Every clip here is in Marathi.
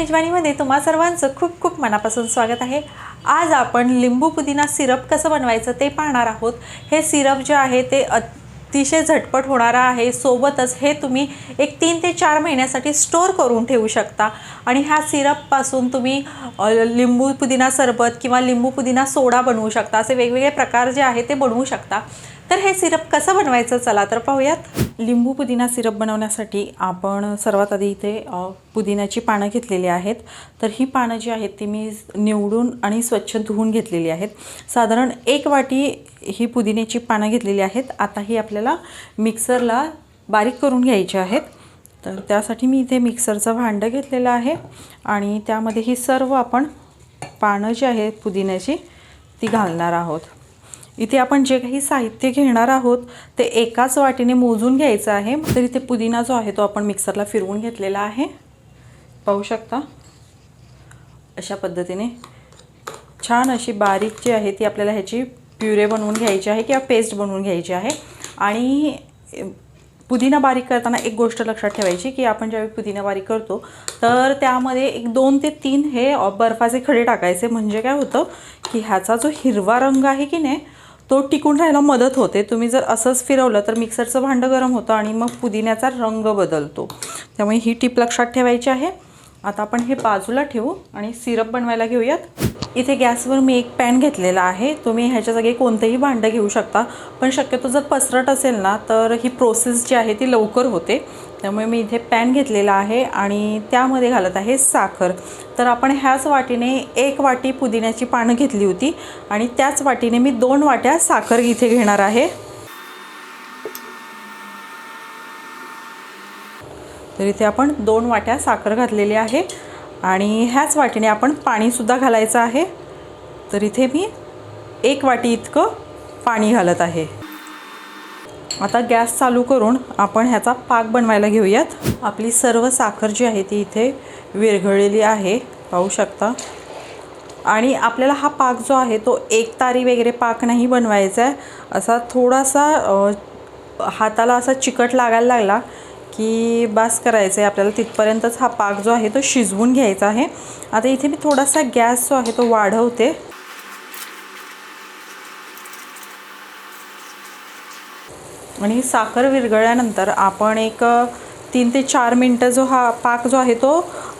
मेजवानीमध्ये तुम्हा सर्वांचं खूप खूप मनापासून स्वागत आहे. आज आपण लिंबू पुदिना सिरप कसं बनवायचं ते पाहणार आहोत. हे सिरप जे आहे ते अतिशय झटपट होणारा आहे. सोबतच हे तुम्ही एक तीन ते चार महिन्यासाठी स्टोअर करून ठेवू शकता. आणि ह्या सिरपपासून तुम्ही लिंबू पुदिना सरबत किंवा लिंबू पुदिना सोडा बनवू शकता. असे वेगवेगळे प्रकार जे आहे ते बनवू शकता. तर हे सिरप कसं बनवायचं चला तर पाहूयात. लिंबू पुदिना सिरप बनवण्यासाठी आपण सर्वात आधी इथे पुदिन्याची पानं घेतलेली आहेत. तर ही पानं जी आहेत ती मी निवडून आणि स्वच्छ धुवून घेतलेली आहेत. साधारण एक वाटी ही पुदिन्याची पानं घेतलेली आहेत. आता ही आपल्याला मिक्सरला बारीक करून घ्यायची आहेत. तर त्यासाठी मी इथे मिक्सरचं भांडं घेतलेलं आहे आणि त्यामध्ये ही सर्व आपण पानं जी आहेत पुदिन्याची ती घालणार आहोत. इथे आपण जे काही साहित्य घेणार आहोत ते एकाच वाटीने मोजून घ्यायचं आहे. तर इथे पुदिना जो आहे तो आपण मिक्सरला फिरवून घेतलेला आहे. पाहू शकता? अशा पद्धतीने छान अशी बारीक जी आहे ती आपल्याला ह्याची प्युरे बनवून घ्यायची आहे किंवा पेस्ट बनवून घ्यायची आहे. आणि पुदिना बारीक करताना एक गोष्ट लक्षात ठेवायची की आपण ज्यावेळी पुदिना बारीक करतो तर त्यामध्ये एक दोन ते तीन हे बर्फाचे खडे टाकायचे. म्हणजे काय होतं की ह्याचा जो हिरवा रंग आहे की नाही तो टिकून राहायला मदत होते. तुम्ही जर असंच फिरवलं तर मिक्सरचं भांडं गरम होतं आणि मग पुदिन्याचा रंग बदलतो. त्यामुळे ही टीप लक्षात ठेवायची आहे. आता आपण हे बाजूला ठेवू आणि सिरप बनवायला घेऊयात. इथे गॅसवर मी एक पॅन घेतलेला आहे. तुम्ही ह्याच्या जागी कोणतंही भांडं घेऊ शकता. पण शक्यतो जर पसरट असेल ना तर ही प्रोसेस जी आहे ती लवकर होते. त्यामुळे मी इथे पॅन घेतलेला आहे आणि त्यामध्ये घालत आहे साखर. तर आपण ह्याच वाटीने एक वाटी पुदिन्याची पानं घेतली होती आणि त्याच वाटीने मी दोन वाट्या साखर इथे घेणार आहे. तर इथे आपण दोन वाट्या साखर घातलेली आहे आणि ह्याच वाटीने आपण पाणीसुद्धा घालायचं आहे. तर इथे मी एक वाटी इतकं पाणी घालत आहे. आता गॅस चालू करून आपण ह्याचा पाक बनवायला घेऊयात. आपली सर्व साखर जी आहे ती इथे विरघळलेली आहे पाहू शकता. आणि आपल्याला हा पाक जो आहे तो एक तारी वगैरे पाक नाही बनवायचा आहे. असा थोडासा हाताला असा चिकट लागायला लागला की बास करायचं आहे आपल्याला. तिथपर्यंतच हा पाक जो आहे तो शिजवून घ्यायचा आहे. आता इथे मी थोडासा गॅस जो आहे तो वाढवते. आणि साखर विरघळल्यानंतर आपण एक तीन ते चार मिनटं जो हा पाक जो आहे तो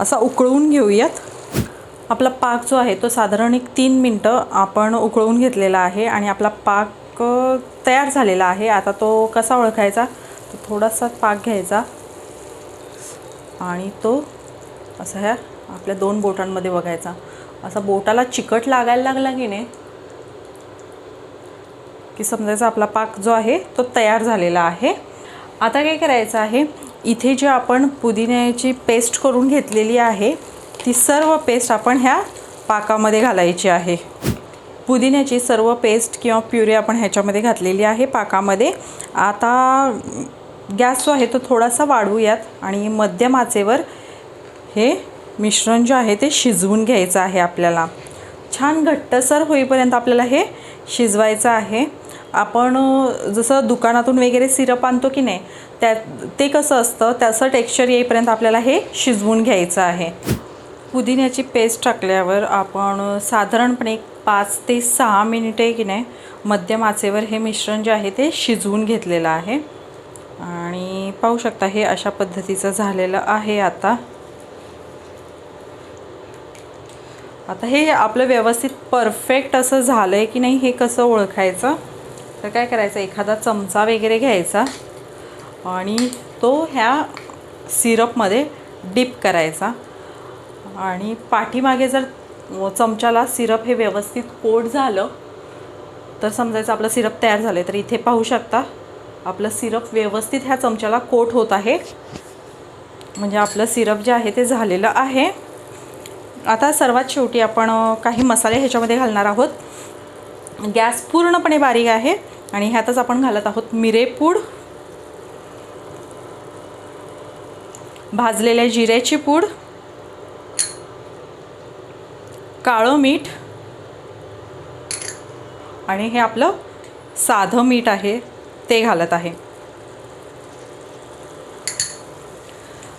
असा उकळवून घेऊयात. आपला पाक जो आहे तो साधारण एक तीन मिनटं आपण उकळवून घेतलेला आहे आणि आपला पाक तयार झालेला आहे. आता तो कसा ओळखायचा? तो थोडासा पाक घ्यायचा. आणि तो असा ह्या आपल्या दोन बोटांमध्ये बघायचा. असा बोटाला चिकट लागायला लागला की नाही की समजायचा आपला पाक जो आहे तो तयार झालेला आहे. आता काय करायचं आहे इथे जे आपण पुदिन्याची पेस्ट करून घेतलेली आहे ती सर्व पेस्ट आपण ह्या पाकामध्ये घालायची आहे. पुदिन्याची सर्व पेस्ट किंवा प्युरी आपण ह्याच्यामध्ये घातलेली आहे पाकामध्ये. आता गॅस जो आहे तो थोडासा वाढवूयात आणि मध्यम आचेवर हे मिश्रण जे आहे ते शिजवून घ्यायचं आहे आपल्याला. छान घट्टसर होईपर्यंत आपल्याला हे शिजवायचं आहे. आपण जसं दुकानातून वगैरे सिरप आणतो की नाही त्या ते कसं असतं त्याचं टेक्स्चर येईपर्यंत आपल्याला हे शिजवून घ्यायचं आहे. पुदिन्याची पेस्ट टाकल्यावर आपण साधारणपणे पाच ते सहा मिनिटे की नाही मध्यम आचेवर हे मिश्रण जे आहे ते शिजवून घेतलेलं आहे. आणि पाहू शकता हे अशा पद्धतीचं झालेलं आहे आता. आता हे आपलं व्यवस्थित परफेक्ट असं झालं आहे की नाही हे कसं ओळखायचं? तर काय करायचं? एखादा चमचा वगैरे घ्यायचा आणि तो ह्या सिरपमध्ये डिप करायचा. आणि पाठीमागे जर चमच्याला सिरप हे व्यवस्थित कोट झालं तर समजायचं आपलं सिरप तयार झालं तर इथे पाहू शकता आपलं सिरप व्यवस्थित ह्या चमच्याला कोट होत आहे. म्हणजे आपलं सिरप जे आहे ते झालेलं आहे. आता सर्वात शेवटी आपण काही मसाले ह्याच्यामध्ये घालणार आहोत. गॅस पूर्णपणे बारीक आहे आणि ह्यातच आपण घालत आहोत मिरेपूड भाजलेल्या जिऱ्याची पूड. काळं मीठ. आणि हे आपलं साधं मीठ आहे. ते घालत आहे.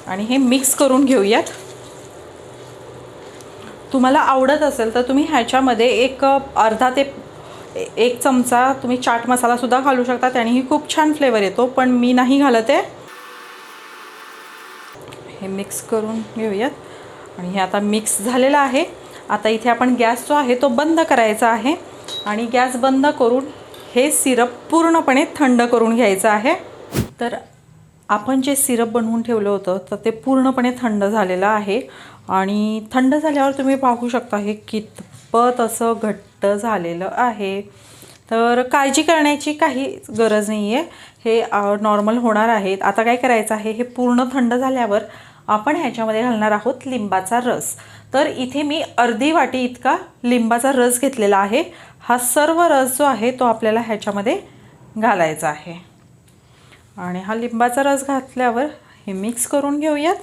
आणि हे मिक्स करून घेऊयात. तुम्हाला आवडत असेल तर तुम्ही ह्याच्यामध्ये एक अर्धा ते एक चमचा तुम्ही चाट मसालासुद्धा घालू शकता. त्यानेही खूप छान फ्लेवर येतो पण मी नाही घालत आहे. हे मिक्स करून घेऊयात. आणि हे आता मिक्स झालेलं आहे. आता इथे आपण गॅस जो आहे तो बंद करायचा आहे. आणि गॅस बंद करून हे सिरप पूर्णपणे थंड करून घ्यायचं आहे. तर आपण जे सिरप बनवून ठेवलं होतं तर ते पूर्णपणे थंड झालेलं आहे. आणि थंड झाल्यावर तुम्ही पाहू शकता हे कितपत असं घट्ट झालेलं आहे. तर काळजी करण्याची काही गरज नाही आहे हे नॉर्मल होणार आहेत. आता काय करायचं आहे? हे पूर्ण थंड झाल्यावर आपण ह्याच्यामध्ये घालणार आहोत लिंबाचा रस. तर इथे मी अर्धी वाटी इतका लिंबाचा रस घेतलेला आहे. हा सर्व रस जो आहे तो आपल्याला ह्याच्यामध्ये घालायचा आहे. आणि हा लिंबाचा रस घातल्यावर हे मिक्स करून घेऊयात.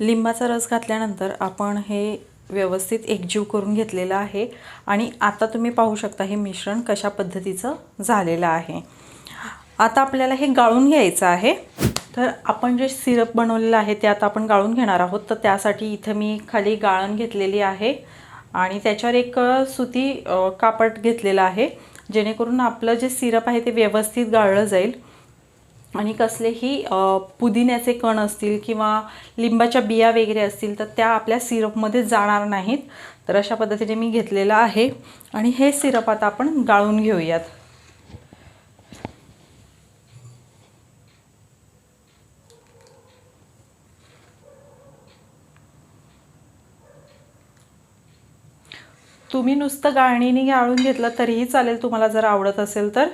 लिंबाचा रस घातल्यानंतर आपण हे व्यवस्थित एकजीव करून घेतलेलं आहे. आणि आता तुम्ही पाहू शकता हे मिश्रण कशा पद्धतीचं झालेलं आहे. आता आपल्याला हे गाळून घ्यायचं आहे. तर आपण जे सिरप बनवलेलं आहे ते आता आपण गाळून घेणार आहोत. तर त्यासाठी इथं मी खाली गाळण घेतलेली आहे. आणि त्याच्यावर एक सुती कापड घेतलेलं आहे. जेणेकरून आपलं जे सिरप आहे ते व्यवस्थित गाळलं जाईल. आणि कसलेही पुदिन्याचे कण असतील किंवा लिंबाच्या बिया वगैरे असतील तर त्या आपल्या सिरपमध्ये जाणार नाहीत. तर अशा पद्धतीने मी घेतलेलं आहे. आणि हे सिरप आता आपण गाळून घेऊयात. तुम्ही नुसतं गाळणीने गाळून घेतलं तरीही चालेल तुम्हाला जर आवडत असेल तर.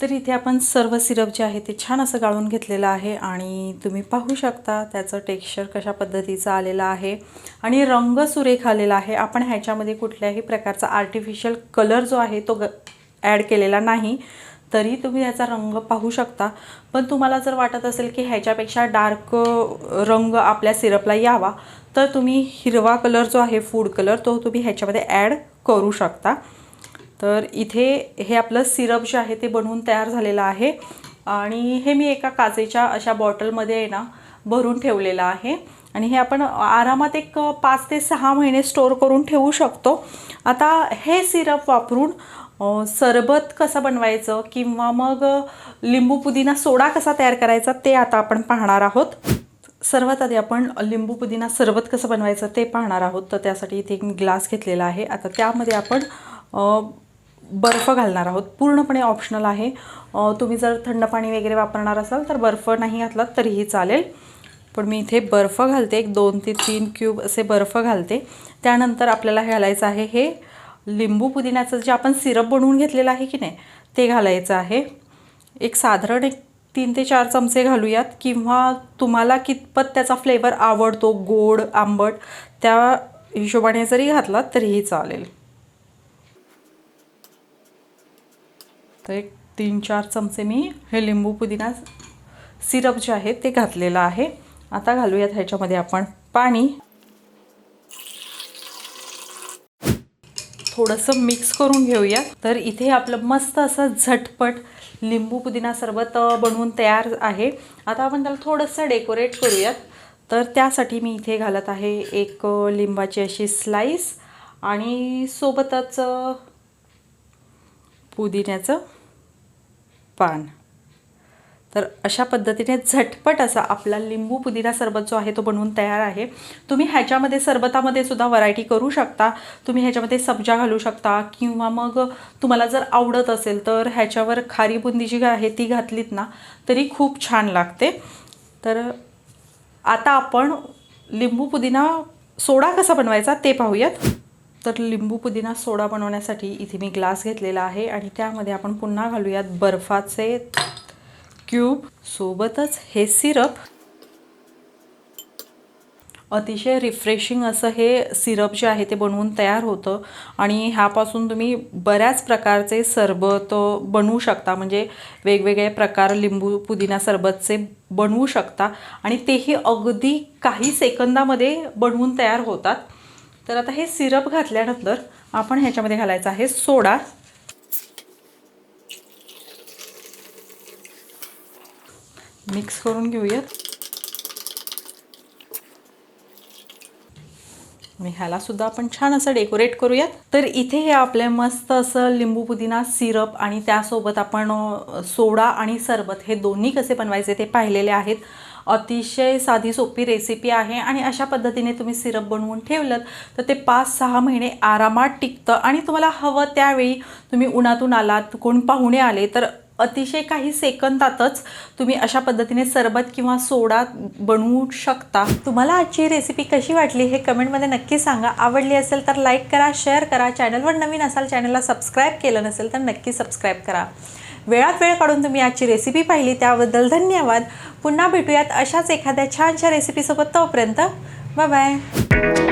तर इथे आपण सर्व सिरप जे आहे ते छान असं गाळून घेतलेलं आहे आणि तुम्ही पाहू शकता त्याचं टेक्स्चर कशा पद्धतीचं आलेलं आहे आणि रंग सुरेख आलेला आहे. आपण ह्याच्यामध्ये कुठल्याही प्रकारचा आर्टिफिशियल कलर जो आहे तो ग ॲड केलेला नाही. तरी तुम्ही ह्याचा रंग पाहू शकता. पण तुम्हाला जर वाटत असेल की ह्याच्यापेक्षा डार्क रंग आपल्या सिरपला यावा तर तुम्ही हिरवा कलर जो आहे फूड कलर तो तुम्ही ह्याच्यामध्ये ॲड करू शकता. तर इथे हे आपलं सिरप जे आहे ते बनवून तयार झालेलं आहे. आणि हे मी एका काचेच्या अशा बॉटलमध्ये आहे ना भरून ठेवलेलं आहे. आणि हे आपण आरामात एक पाच ते सहा महिने स्टोअर करून ठेवू शकतो. आता हे सिरप वापरून सरबत कसं बनवायचं किंवा मग लिंबू पुदिना सोडा कसा तयार करायचा ते आता आपण पाहणार आहोत. सर्वात आधी आपण लिंबू पुदिना सरबत कसं बनवायचं ते पाहणार आहोत. तर त्यासाठी इथे एक ग्लास घेतलेला आहे. आता त्यामध्ये आपण बर्फ घालणार आहोत. पूर्णपणे ऑप्शनल आहे. तुम्ही जर थंड पाणी वगैरे वापरणार असाल तर बर्फ नाही घातलात तरीही चालेल. पण मी इथे बर्फ घालते. एक दोन ते तीन क्यूब असे बर्फ घालते. त्यानंतर आपल्याला घालायचं आहे हे लिंबू पुदिन्याचं जे आपण सिरप बनवून घेतलेलं आहे की नाही ते घालायचं आहे. एक साधारण एक तीन ते चार चमचे घालूयात. किंवा तुम्हाला कितपत त्याचा फ्लेवर आवडतो गोड आंबट त्या हिशोबाने जरी घातला तरीही चालेल. तर एक तीन चार चमचे मी हे लिंबू पुदिना सिरप जे आहे ते घातलेलं आहे. आता घालूयात ह्याच्यामध्ये आपण पाणी. थोडंसं मिक्स करून घेऊया. तर इथे आपलं मस्त असं झटपट लिंबू पुदिना सरबत बनवून तयार आहे. आता आपण त्याला थोडंसं डेकोरेट करूयात. तर त्यासाठी मी इथे घालत आहे एक लिंबाची अशी स्लाईस आणि सोबतच पुदिन्याचं पान. तर अशा पद्धतीने झटपट असा आपला लिंबू पुदिना सरबत जो आहे तो बनवून तयार आहे. तुम्ही ह्याच्यामध्ये सरबतामध्ये सुद्धा व्हरायटी करू शकता. तुम्ही ह्याच्यामध्ये सब्जा घालू शकता किंवा मग तुम्हाला जर आवडत असेल तर ह्याच्यावर खारी बुंदी जी आहे ती घातलीत ना तरी खूप छान लागते. तर आता आपण लिंबू पुदिना सोडा कसा बनवायचा ते पाहूयात. तर लिंबू पुदिना सोडा बनवण्यासाठी इथे मी ग्लास घेतलेला आहे आणि त्यामध्ये आपण पुन्हा घालूयात बर्फाचे क्यूब सोबतच हे सिरप अतिशय रिफ्रेशिंग असं हे सिरप जे आहे ते बनवून तयार होतं. आणि ह्यापासून तुम्ही बऱ्याच प्रकारचे सरबत बनवू शकता. म्हणजे वेगवेगळे प्रकार लिंबू पुदिना सरबतचे बनवू शकता. आणि तेही अगदी काही सेकंदामध्ये बनवून तयार होतात. तर आता हे सिरप घातल्यानंतर आपण ह्याच्यामध्ये घालायचं आहे सोडा. मिक्स करून घेऊयात. आणि ह्यालासुद्धा आपण छान असं डेकोरेट करूयात. तर इथे हे आपले मस्त असं लिंबू पुदिना सिरप आणि त्यासोबत आपण सोडा आणि सरबत हे दोन्ही कसे बनवायचे ते पाहिलेले आहेत. अतिशय साधी सोपी रेसिपी आहे आणि अशा पद्धतीने तुम्ही सिरप बनवून ठेवलं तर ते पाच सहा महिने आरामात टिकतं. आणि तुम्हाला हवं त्यावेळी तुम्ही उन्हातून आलात कोण पाहुणे आले तर अतिशय काही सेकंदातच तुम्ही अशा पद्धतीने सरबत किंवा सोडा बनवू शकता. तुम्हाला आजची रेसिपी कशी वाटली हे कमेंटमध्ये नक्की सांगा. आवडली असेल तर लाईक करा शेअर करा. चॅनलवर नवीन असाल चॅनलला सबस्क्राईब केलं नसेल तर नक्की सबस्क्राईब करा. वेळात वेळ काढून तुम्ही आजची रेसिपी पाहिली त्याबद्दल धन्यवाद. पुन्हा भेटूयात अशाच एखाद्या छानशा रेसिपीसोबत तोपर्यंत बाय बाय